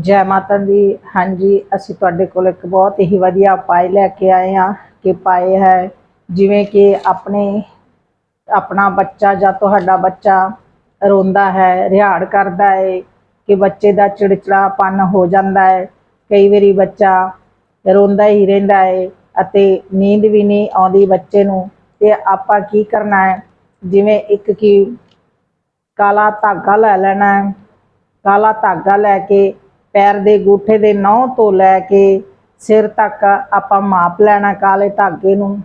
ਜੈ ਮਾਤਾ ਦੀ। ਹਾਂਜੀ, ਅਸੀਂ ਤੁਹਾਡੇ ਕੋਲ ਇੱਕ ਬਹੁਤ ਹੀ ਵਧੀਆ ਉਪਾਅ ਲੈ ਕੇ ਆਏ ਹਾਂ ਕਿ ਪਾਏ ਹੈ। ਜਿਵੇਂ ਕਿ ਆਪਣੇ, ਆਪਣਾ ਬੱਚਾ ਜਾਂ ਤੁਹਾਡਾ ਬੱਚਾ ਰੋਂਦਾ ਹੈ, ਰਿਹਾੜ ਕਰਦਾ ਹੈ, ਕਿ ਬੱਚੇ ਦਾ ਚਿੜਚਿੜਾਪਨ ਹੋ ਜਾਂਦਾ ਹੈ। ਕਈ ਵਾਰੀ ਬੱਚਾ ਰੋਂਦਾ ਹੀ ਰਹਿੰਦਾ ਹੈ ਅਤੇ ਨੀਂਦ ਵੀ ਨਹੀਂ ਆਉਂਦੀ ਬੱਚੇ ਨੂੰ। ਤੇ ਆਪਾਂ ਕੀ ਕਰਨਾ ਹੈ? ਜਿਵੇਂ ਇੱਕ ਕੀ ਕਾਲਾ ਧਾਗਾ ਲੈ ਲੈਣਾ ਹੈ। ਕਾਲਾ ਧਾਗਾ ਲੈ ਕੇ ਪੈਰ ਦੇ ਗੂਠੇ ਦੇ ਨਹੁੰ ਤੋਂ ਲੈ ਕੇ ਸਿਰ ਤੱਕ ਆਪਾਂ ਮਾਪ ਲੈਣਾ ਕਾਲੇ ਧਾਗੇ ਨੂੰ।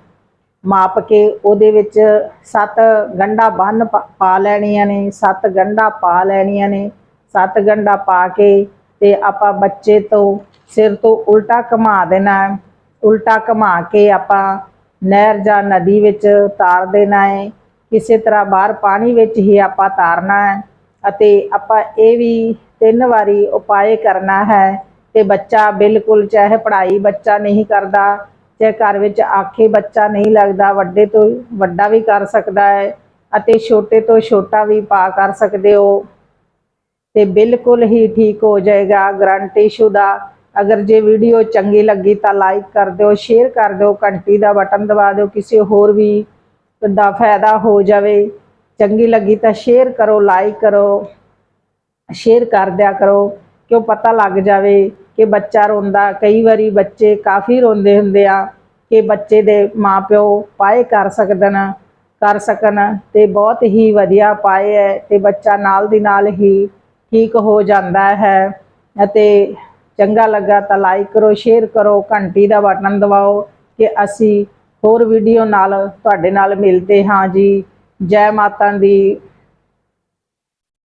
ਮਾਪ ਕੇ ਉਹਦੇ ਵਿੱਚ ਸੱਤ ਗੰਢਾ ਬੰਨ ਪਾ- ਲੈਣੀਆਂ ਨੇ, ਸੱਤ ਗੰਢਾ ਪਾ ਲੈਣੀਆਂ ਨੇ। ਸੱਤ ਗੰਢਾ ਪਾ ਕੇ ਤੇ ਆਪਾਂ ਬੱਚੇ ਤੋਂ ਸਿਰ ਤੋਂ ਉਲਟਾ ਘੁਮਾ ਦੇਣਾ ਉਲਟਾ ਘੁਮਾ ਕੇ ਆਪਾਂ ਨਹਿਰ ਜਾਂ ਨਦੀ ਵਿੱਚ ਤਾਰ ਦੇਣਾ ਹੈ। ਕਿਸੇ ਤਰ੍ਹਾਂ ਬਾਹਰ ਪਾਣੀ ਵਿੱਚ ਹੀ ਆਪਾਂ ਤਾਰਨਾ ਹੈ। ਅਤੇ ਆਪਾਂ ਇਹ ਵੀ ਤਿੰਨ ਵਾਰੀ ਉਪਾਏ ਕਰਨਾ ਹੈ ਤੇ ਬੱਚਾ ਬਿਲਕੁਲ ਚਾਹੇ ਪੜ੍ਹਾਈ ਬੱਚਾ ਨਹੀਂ ਕਰਦਾ, ਚਾਹੇ ਘਰ ਵਿੱਚ ਆਖੇ ਬੱਚਾ ਨਹੀਂ ਲੱਗਦਾ, ਵੱਡੇ ਤੋਂ ਵੱਡਾ ਵੀ ਕਰ ਸਕਦਾ ਹੈ ਅਤੇ ਛੋਟੇ ਤੋਂ ਛੋਟਾ ਵੀ ਪਾ ਕਰ ਸਕਦੇ ਹੋ। ਤੇ ਬਿਲਕੁਲ ਹੀ ਠੀਕ ਹੋ ਜਾਏਗਾ ਗਰੰਟੀ ਸ਼ੁਦਾ। ਅਗਰ ਜੇ ਵੀਡੀਓ ਚੰਗੀ ਲੱਗੀ ਤਾਂ ਲਾਈਕ ਕਰ ਦਿਓ ਸ਼ੇਅਰ ਕਰ ਦਿਓ, ਘੰਟੀ ਦਾ ਬਟਨ ਦਬਾ ਦਿਓ, ਕਿਸੇ ਹੋਰ ਵੀ ਦਾ ਫਾਇਦਾ ਹੋ ਜਾਵੇ। ਚੰਗੀ ਲੱਗੀ ਤਾਂ ਸ਼ੇਅਰ ਕਰੋ ਲਾਈਕ ਕਰੋ। ਸ਼ੇਅਰ ਕਰ ਦਿਆ ਕਰੋ ਕਿਉਂ ਪਤਾ ਲੱਗ ਜਾਵੇ ਕਿ ਬੱਚਾ ਰੋਂਦਾ। ਕਈ ਵਾਰੀ ਬੱਚੇ ਕਾਫੀ ਰੋਂਦੇ ਹੁੰਦੇ ਆ ਕਿ ਬੱਚੇ ਦੇ ਮਾਪਿਓ ਪਾਏ ਕਰ ਸਕਦਨ, ਕਰ ਸਕਣ ਤੇ ਬਹੁਤ ਹੀ ਵਧੀਆ ਪਾਏ ਹੈ ਤੇ ਬੱਚਾ ਨਾਲ ਦੀ ਨਾਲ ਹੀ ਠੀਕ ਹੋ ਜਾਂਦਾ ਹੈ ਅਤੇ ਚੰਗਾ ਲੱਗਾ ਤਾਂ ਲਾਈਕ ਕਰੋ ਸ਼ੇਅਰ ਕਰੋ, ਘੰਟੀ ਦਾ ਬਟਨ ਦਬਾਓ ਕਿ ਅਸੀਂ ਹੋਰ ਵੀਡੀਓ ਨਾਲ ਤੁਹਾਡੇ ਨਾਲ ਮਿਲਦੇ ਹਾਂ ਜੀ। ਜੈ ਮਾਤਾ ਦੀ।